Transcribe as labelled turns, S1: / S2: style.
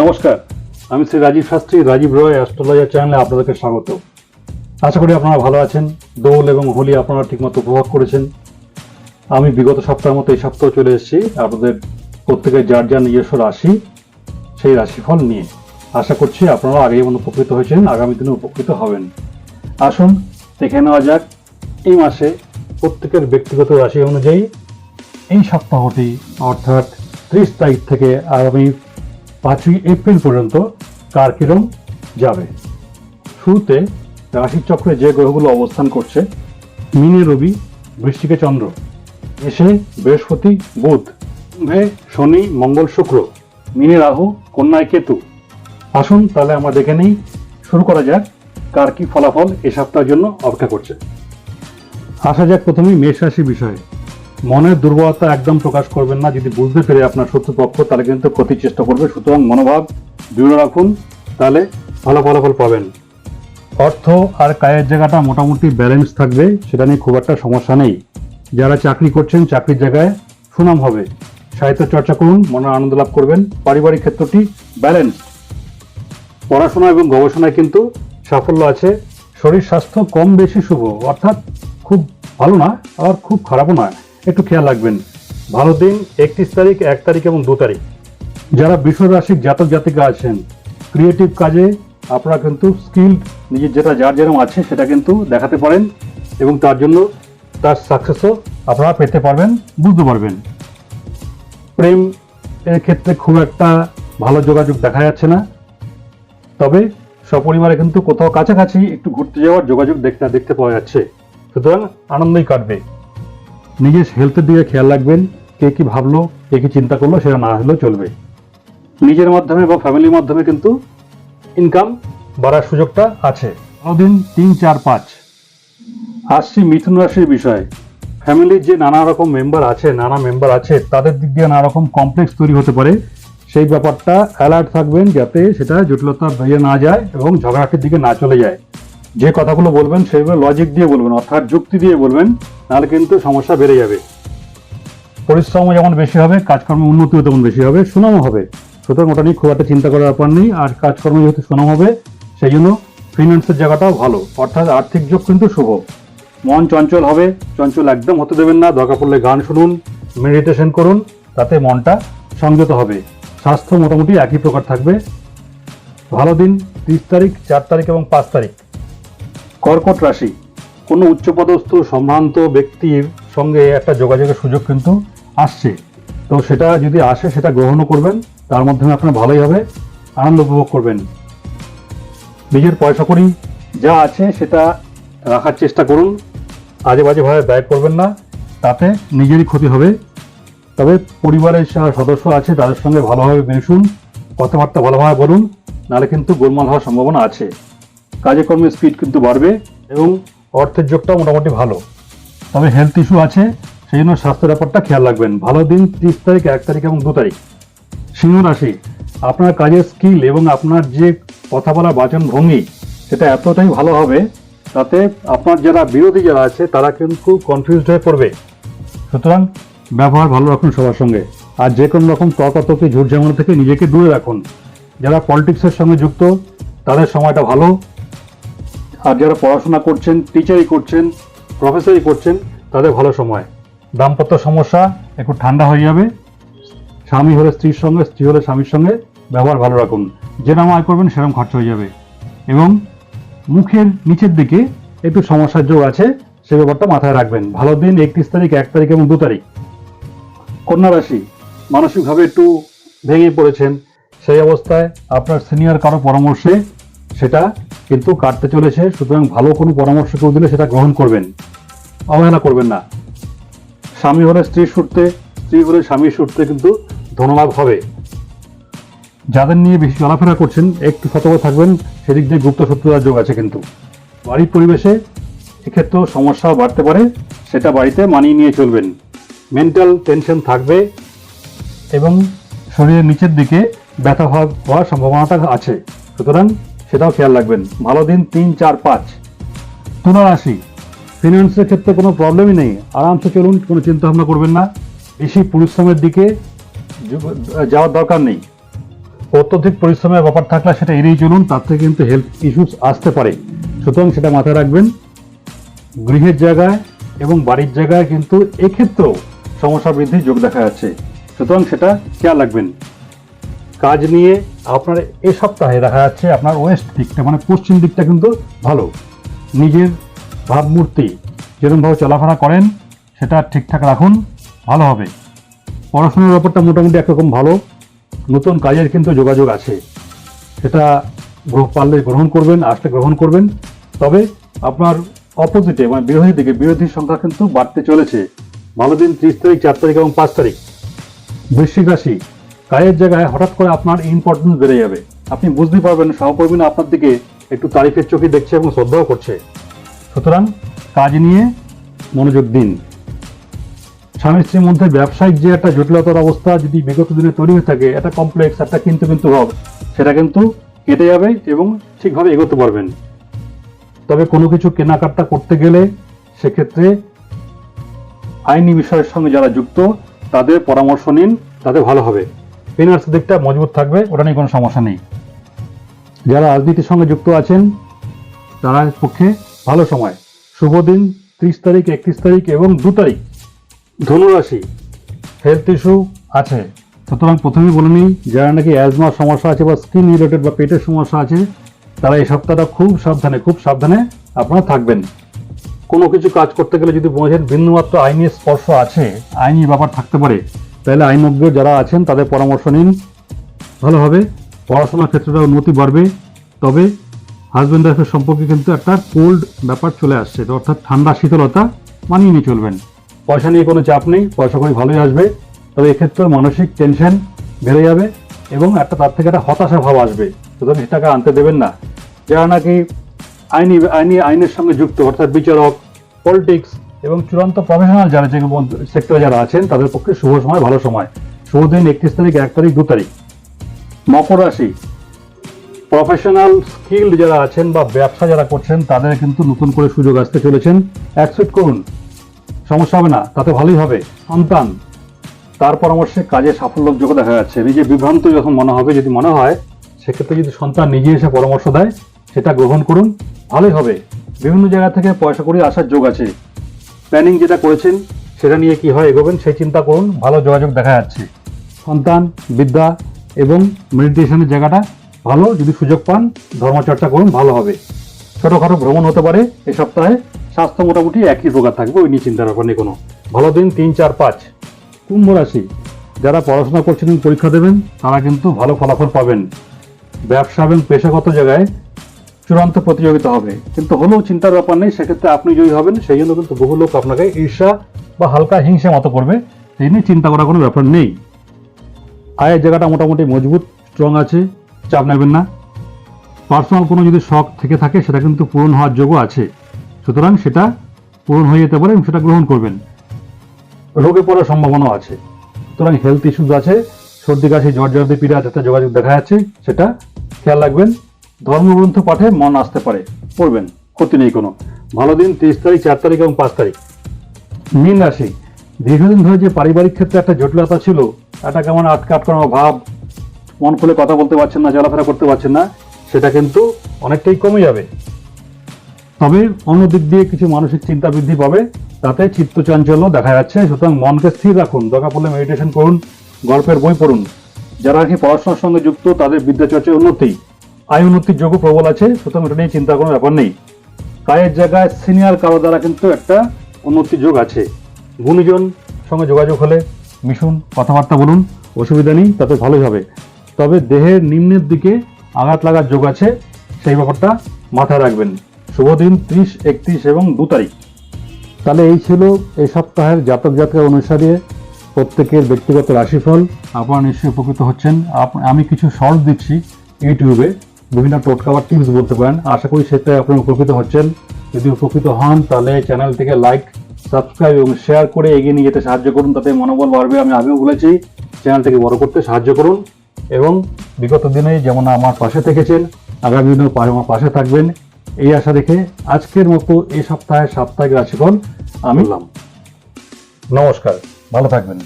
S1: নমস্কার, আমি শ্রী রাজীব শাস্ত্রী, রাজীব রয় অ্যাস্ট্রোলজার চ্যানেলে আপনাদেরকে স্বাগত। আশা করি আপনারা ভালো আছেন, দোল এবং হোলি আপনারা ঠিকমতো উপভোগ করেছেন। আমি বিগত সপ্তাহের মতো এই সপ্তাহ চলে এসেছি, আপনাদের প্রত্যেকের যার যার নিজস্ব রাশি, সেই রাশিফল নিয়ে। আশা করছি আপনারা আগে মতো উপকৃত হয়েছেন, আগামী দিনে উপকৃত হবেন। আসুন, দেখে নেওয়া যাক, এই মাসে প্রত্যেকের ব্যক্তিগত রাশি অনুযায়ী এই সপ্তাহটি, অর্থাৎ ত্রিশ তারিখ থেকে আগামী পাঁচই এপ্রিল পর্যন্ত কার কিরম যাবে। শুরুতে রাশিচক্রে যে গ্রহগুলো অবস্থান করছে, মিনে রবি বৃষ্টিকে চন্দ্র, এসে বৃহস্পতি, বুধ কুম্ভে শনি, মঙ্গল, শুক্র, মিনে রাহু, কন্যায় কেতু। আসুন তাহলে আমরা দেখে নিই, শুরু করা যাক কার কি ফলাফল এ সপ্তাহের জন্য অপেক্ষা করছে। আসা যাক প্রথমেই মেষ রাশি বিষয়ে। মনের দুর্বলতা একদম প্রকাশ করবেন না। যদি বুঝতে পেরে আপনার শত্রুপক্ষ তাহলে কিন্তু ক্ষতির চেষ্টা করবে। সুতরাং মনোভাব দৃঢ় রাখুন, তাহলে ভালো ফলাফল পাবেন। অর্থ আর কায়ের জায়গাটা মোটামুটি ব্যালেন্স থাকবে, সেটা নিয়ে খুব একটা সমস্যা নেই। যারা চাকরি করছেন, চাকরির জায়গায় সুনাম হবে। সাহিত্য চর্চা করুন, মনে আনন্দ লাভ করবেন। পারিবারিক ক্ষেত্রটি ব্যালেন্স পড়াশোনা এবং গবেষণায় কিন্তু সাফল্য আছে। শরীর স্বাস্থ্য কম বেশি শুভ, অর্থাৎ খুব ভালো না, আবার খুব খারাপও নয়। একটু খেয়াল রাখবেন। ভালো দিন, একত্রিশ তারিখ, এক তারিখ এবং দু তারিখ। যারা বিশ্ব রাশির জাতক জাতিকা আছেন ক্রিয়েটিভ কাজে আপনারা কিন্তু স্কিল নিজের যেটা যার যেরকম আছে সেটা কিন্তু দেখাতে পারেন এবং তার জন্য তার সাকসেসও আপনারা পেতে পারবেন, বুঝতে পারবেন। প্রেম এর ক্ষেত্রে খুব একটা ভালো যোগাযোগ দেখা যাচ্ছে না। তবে সপরিবারে কিন্তু কোথাও কাছাকাছি একটু ঘুরতে যাওয়ার যোগাযোগ দেখতে দেখতে পাওয়া যাচ্ছে। সুতরাং আনন্দই কাটবে। নিজের হেলথের দিকে খেয়াল রাখবেন, কে কি ভাবলো, কে কি চিন্তা করল, সেটা না হলেও চলবে। নিজের মাধ্যমে বা ফ্যামিলির মাধ্যমে কিন্তু ইনকাম বাড়ার সুযোগটা আছে। দিন তিন, চার, পাঁচ। আসছি মিথুন রাশির বিষয়ে। ফ্যামিলির যে নানা রকম মেম্বার আছে, নানা মেম্বার আছে, তাদের দিক দিয়ে নানা রকম কমপ্লেক্স তৈরি হতে পারে। সেই ব্যাপারটা অ্যালার্ট থাকবেন যাতে সেটা জটিলতা বেরিয়ে না যায় এবং ঝগড়াটির দিকে না চলে যায়। যে কথাগুলো বলবেন সেগুলো লজিক দিয়ে বলবেন, অর্থাৎ যুক্তি দিয়ে বলবেন, নাহলে কিন্তু সমস্যা বেড়ে যাবে। পরিশ্রম যেমন বেশি হবে কাজকর্মের উন্নতিও তেমন বেশি হবে, সুনামও হবে। সুতরাং ওটা নিয়ে খুব একটা চিন্তা করার ব্যাপার নেই, আর কাজকর্মে যেহেতু সুনাম হবে সেই জন্য ফিনান্সের জায়গাটাও ভালো। অর্থাৎ আর্থিক যোগ কিন্তু শুভ। মন চঞ্চল হবে, চঞ্চল একদম হতে দেবেন না, দরকার পড়লে গান শুনুন মেডিটেশন করুন, তাতে মনটা সংযত হবে। স্বাস্থ্য মোটামুটি একই প্রকার থাকবে। ভালো দিন, তিরিশ তারিখ, চার তারিখ এবং পাঁচ তারিখ। কর্কট রাশি। কোনো উচ্চপদস্থ, সম্ভ্রান্ত ব্যক্তির সঙ্গে একটা যোগাযোগের সুযোগ কিন্তু আসছে। তো সেটা যদি আসে, সেটা গ্রহণও করবেন। তার মাধ্যমে আপনার ভালোই হবে, আনন্দ উপভোগ করবেন। নিজের পয়সা করি, যা আছে সেটা রাখার চেষ্টা করুন। আজে বাজেভাবে ব্যয় করবেন না, তাতে নিজেরই ক্ষতি হবে। তবে পরিবারের যারা সদস্য আছে, তাদের সঙ্গে ভালোভাবে মেশুন, কথাবার্তা ভালোভাবে বলুন, নাহলে কিন্তু গোলমাল হওয়ার সম্ভাবনা আছে। কাজে কর্মে স্পিড কিন্তু বাড়বে এবং অর্থের যোগটাও মোটামুটি ভালো। তবে হেলথ ইস্যু আছে, সেই জন্য স্বাস্থ্য ব্যাপারটা খেয়াল রাখবেন। ভালো দিন তিরিশ তারিখ, এক তারিখ এবং দু তারিখ। সিংহ রাশি, আপনার কাজের স্কিল এবং আপনার যে কথা বলা বাচন ভঙ্গি সেটা এতটাই ভালো হবে, তাতে আপনার যারা বিরোধী যারা আছে, তারা কিন্তু কনফিউজড হয়ে পড়বে। সুতরাং ব্যবহার ভালো রাখুন সবার সঙ্গে। আর যে কোনো রকম তর্কাতর্কি, ঝুট ঝামেলা থেকে নিজেকে দূরে রাখুন। যারা পলিটিক্সের সঙ্গে যুক্ত, তাদের সময়টা ভালো। আর যারা পড়াশোনা করছেন টিচারই করছেন প্রফেসরই করছেন, তাদের ভালো সময়। দাম্পত্য সমস্যা একটু ঠান্ডা হয়ে যাবে। স্বামী হলে স্ত্রীর সঙ্গে, স্ত্রী হলে স্বামীর সঙ্গে ব্যবহার ভালো রাখুন। যেরকম আয় করবেন, সেরকম খরচ হয়ে যাবে। এবং মুখের নিচের দিকে একটু সমস্যার যোগ আছে, সে ব্যাপারটা মাথায় রাখবেন। ভালো দিন একত্রিশ তারিখ, এক তারিখ এবং দু তারিখ। কন্যা রাশি, মানসিকভাবে একটু ভেঙে পড়েছেন। সেই অবস্থায় আপনার সিনিয়র কারও পরামর্শে সেটা কিন্তু কাটতে চলেছে, সুতরাং ভালো কোনো পরামর্শ কেউ দিলে সেটা গ্রহণ করবেন। অবহেলা করবেন না। স্বামী হলে স্ত্রীর সূত্রে স্ত্রী হলে স্বামীর সূত্রে কিন্তু ধনলাভ হবে। যাদের নিয়ে বেশি চলাফেরা করছেন, একটু সতর্ক থাকবেন, সেদিক দিয়ে গুপ্ত শত্রুতার যোগ আছে কিন্তু। বাড়ির পরিবেশে এক্ষেত্রেও সমস্যা বাড়তে পারে, সেটা বাড়িতে মানিয়ে নিয়ে চলবেন। মেন্টাল টেনশন থাকবে এবং শরীরের নিচের দিকে ব্যথা হওয়া- হওয়ার সম্ভাবনাটা আছে। সুতরাং সেটাও খেয়াল রাখবেন। ভালো দিন তিন, চার, পাঁচ। তুলা রাশি ফিনান্সের ক্ষেত্রে কোনো প্রবলেমই নেই। আরামসে চলুন, কোনো চিন্তা ভাবনা করবেন না। বেশি পরিশ্রমের দিকে যাওয়ার দরকার নেই। অত্যধিক পরিশ্রমের ব্যাপার থাকলে সেটা এড়িয়ে চলুন, তার থেকে কিন্তু হেলথ ইস্যুস আসতে পারে। সুতরাং সেটা মাথায় রাখবেন। গৃহের জায়গায় এবং বাড়ির জায়গায় কিন্তু এক্ষেত্রেও সমস্যা বৃদ্ধির যোগ দেখা যাচ্ছে। সুতরাং সেটা খেয়াল রাখবেন। কাজ নিয়ে আপনার এ সপ্তাহে দেখা যাচ্ছে আপনার ওয়েস্ট দিকটা মানে পশ্চিম দিকটা কিন্তু ভালো। নিজের ভাবমূর্তি যেরকমভাবে চলাফেরা করেন, সেটা ঠিকঠাক রাখুন, ভালো হবে। পড়াশোনার ব্যাপারটা মোটামুটি একরকম ভালো, নতুন কাজের কিন্তু যোগাযোগ আছে। সেটা পারলে গ্রহণ করবেন, আসলে গ্রহণ করবেন। তবে আপনার অপোজিটে মানে বিরোধী দিকে বিরোধীর সংখ্যা কিন্তু বাড়তে চলেছে। ভালো দিন ত্রিশ তারিখ, চার তারিখ এবং পাঁচ তারিখ। বৃশ্চিক রাশি কাজের জায়গায় হঠাৎ করে আপনার ইম্পর্টেন্স বেড়ে যাবে। আপনি বুঝতে পারবেন সহকর্মীরা আপনার দিকে একটু তারিফের চোখে দেখছে এবং শ্রদ্ধাও করছে। সুতরাং কাজ নিয়ে মনোযোগ দিন। স্বামী স্ত্রীর মধ্যে ব্যবসায়িক যে একটা জটিলতার অবস্থা যদি বিগত দিনে তৈরি হয়ে থাকে একটা কমপ্লেক্স একটা কিন্তু কিন্তু ভাব সেটা কিন্তু কেটে যাবে এবং ঠিকভাবে এগোতে পারবেন। তবে কোনো কিছু কেনাকাটা করতে গেলে সেক্ষেত্রে আইনি বিষয়ের সঙ্গে যারা যুক্ত, তাদের পরামর্শ নিন, তাতে ভালো হবে। ফিনান্স দিকটা মজবুত থাকবে, ওটা নিয়ে কোনো সমস্যা নেই। যারা রাজনীতির সঙ্গে যুক্ত আছেন, তারা পক্ষে ভালো সময়। শুভ দিন, ত্রিশ তারিখ, একত্রিশ তারিখ এবং দু তারিখ। ধনুরাশি হেলথ ইস্যু আছে। সুতরাং প্রথমেই বলে নিই, যারা নাকি অ্যাজমার সমস্যা আছে বা স্কিন রিলেটেড বা পেটের সমস্যা আছে, তারা এই সপ্তাহটা খুব সাবধানে খুব সাবধানে আপনারা থাকবেন। কোনো কিছু কাজ করতে গেলে যদি বোঝেন বিন্দুমাত্র আইনি স্পর্শ আছে, আইনি ব্যাপার থাকতে পারে। তাহলে আইনজ্ঞ যারা আছেন, তাদের পরামর্শ নিন। ভালো হবে। পড়াশোনার ক্ষেত্রে উন্নতি বাড়বে। তবে হাজব্যান্ড ওয়াইফের সম্পর্কে কিন্তু একটা কোল্ড ব্যাপার চলে আসছে। অর্থাৎ ঠান্ডা, শীতলতা মানিয়ে নিয়ে চলবেন। পয়সা নিয়ে কোনো চাপ নেই। পয়সা করে ভালোই আসবে। তবে এক্ষেত্রে মানসিক টেনশন বেড়ে যাবে এবং একটা তার থেকে একটা হতাশা ভাব আসবে। সুতরাং সেটাকে আনতে দেবেন না। যারা নাকি আইনি আইনি আইনের সঙ্গে যুক্ত, অর্থাৎ বিচারক পলিটিক্স এবং চূড়ান্ত প্রফেশনাল যারা যে সেক্টরে যারা আছেন, তাদের পক্ষে শুভ সময়, ভালো সময়। শুভ দিন একত্রিশ তারিখ, এক তারিখ, দু তারিখ। মকর রাশি। প্রফেশনাল স্কিল যারা আছেন বা ব্যবসা যারা করছেন, তাদের কিন্তু নতুন করে সুযোগ আসতে চলেছেন। অ্যাকসেপ্ট করুন। সমস্যা হবে না। তাতে ভালোই হবে। সন্তান। তার পরামর্শে কাজে সাফল্যযোগ্য দেখা যাচ্ছে। নিজে বিভ্রান্ত যখন মনে হবে, যদি মনে হয়, সেক্ষেত্রে যদি সন্তান নিজে এসে পরামর্শ দেয়, সেটা গ্রহণ করুন। ভালোই হবে। বিভিন্ন জায়গা থেকে পয়সা করে আসার যোগ আছে। প্ল্যানিং যেটা করেছেন, সেটা নিয়ে কি হয় এগোবেন, সেই চিন্তা করুন, ভালো যোগাযোগ দেখা যাচ্ছে। সন্তান, বিদ্যা এবং মেডিটেশনের জায়গাটা ভালো, যদি সুযোগ পান, ধর্মচর্চা করুন, ভালো হবে। ছোটোখাটো ভ্রমণ হতে পারে, এ সপ্তাহে স্বাস্থ্য মোটামুটি একই প্রকার থাকবে, ওই নিয়ে চিন্তার ব্যাপার নেই কোনো। ভালো দিন, তিন, চার, পাঁচ। কুম্ভ রাশি, যারা পড়াশোনা করছেন, পরীক্ষা দেবেন, তারা কিন্তু ভালো ফলাফল পাবেন। ব্যবসা এবং পেশাগত জায়গায় চূড়ান্ত প্রতিযোগিতা হবে। কিন্তু হলেও চিন্তার ব্যাপার নেই, সেক্ষেত্রে আপনি জয়ী হবেন। সেই জন্য কিন্তু বহু লোক আপনাকে ঈর্ষা বা হালকা হিংসা মতো করবে। সেই নিয়ে চিন্তা করার কোনো ব্যাপার নেই। আয়ের জায়গাটা মোটামুটি মজবুত স্ট্রং আছে। চাপ নেবেন না। পার্সোনাল কোনো যদি শখ থেকে থাকে, সেটা কিন্তু পূরণ হওয়ার যোগ্য আছে। সুতরাং সেটা পূরণ হয়ে যেতে পারে এবং সেটা গ্রহণ করবেন। রোগে পড়ার সম্ভাবনাও আছে। সুতরাং হেলথ ইস্যুস আছে। সর্দি, কাশি, জ্বর জর্দি পীড়া যাতে যোগাযোগ দেখা যাচ্ছে, সেটা খেয়াল রাখবেন। ধর্মগ্রন্থ পাঠে মন আসতে পারে। পড়বেন, ক্ষতি নেই কোনো। ভালো দিন, তিরিশ তারিখ, চার তারিখ এবং পাঁচ তারিখ। মীন রাশি, দীর্ঘদিন ধরে যে পারিবারিক ক্ষেত্রে একটা জটিলতা ছিল, একটা কেমন আটকে আটকানো ভাব, মন খুলে কথা বলতে পারছেন না, চলাফেরা করতে পারছেন না, সেটা কিন্তু অনেকটাই কমে যাবে। তবে অন্য দিক দিয়ে কিছু মানসিক চিন্তা বৃদ্ধি পাবে, তাতে চিত্ত চাঞ্চল্য দেখা যাচ্ছে। সুতরাং মনকে স্থির রাখুন, দরকার পড়লে মেডিটেশন করুন, গল্পের বই পড়ুন। যারা আর কি পড়াশোনার সঙ্গে যুক্ত, তাদের বিদ্যাচর্চায় উন্নতি। আয় উন্নতির যোগ্য প্রবল আছে, সুতরাং এটা নিয়ে চিন্তা কোনো ব্যাপার নেই। কায়ের জায়গায় সিনিয়র কারও দ্বারা কিন্তু একটা উন্নতির যোগ আছে। গুণীজন সঙ্গে যোগাযোগ হলে মিশুন, কথাবার্তা বলুন, অসুবিধা নেই, তাতে ভালোই হবে। তবে দেহের নিম্নের দিকে আঘাত লাগার যোগ আছে, সেই ব্যাপারটা মাথায় রাখবেন। শুভ দিন, ত্রিশ, একত্রিশ এবং দু তারিখ। তাহলে এই ছিল এই সপ্তাহের জাতক জাতকের অনুসারে প্রত্যেকের ব্যক্তিগত রাশিফল। আপনারা নিশ্চয়ই উপকৃত হচ্ছেন। আমি কিছু শর্ট দিচ্ছি ইউটিউবে। বিভিন্ন টোটকা টিপস বলতে পারেন। আশা করি সেটা আপনারা উপকৃত হচ্ছেন। যদি উপকৃত হন, তাহলে চ্যানেলটিকে লাইক সাবস্ক্রাইব এবং শেয়ার করে এগিয়ে নিয়ে যেতে সাহায্য করুন। তাতে মনোবল বাড়বে, আমি আগেও বলেছি, চ্যানেলটিকে বড় করতে সাহায্য করুন। এবং বিগত দিনে যেমন আমার পাশে থেকেছেন, আগামী দিনেও আমার পাশে থাকবেন। এই আশা রেখে আজকের মতো এই সপ্তাহে সাপ্তাহিক রাশিফল আমি নমস্কার, ভালো থাকবেন।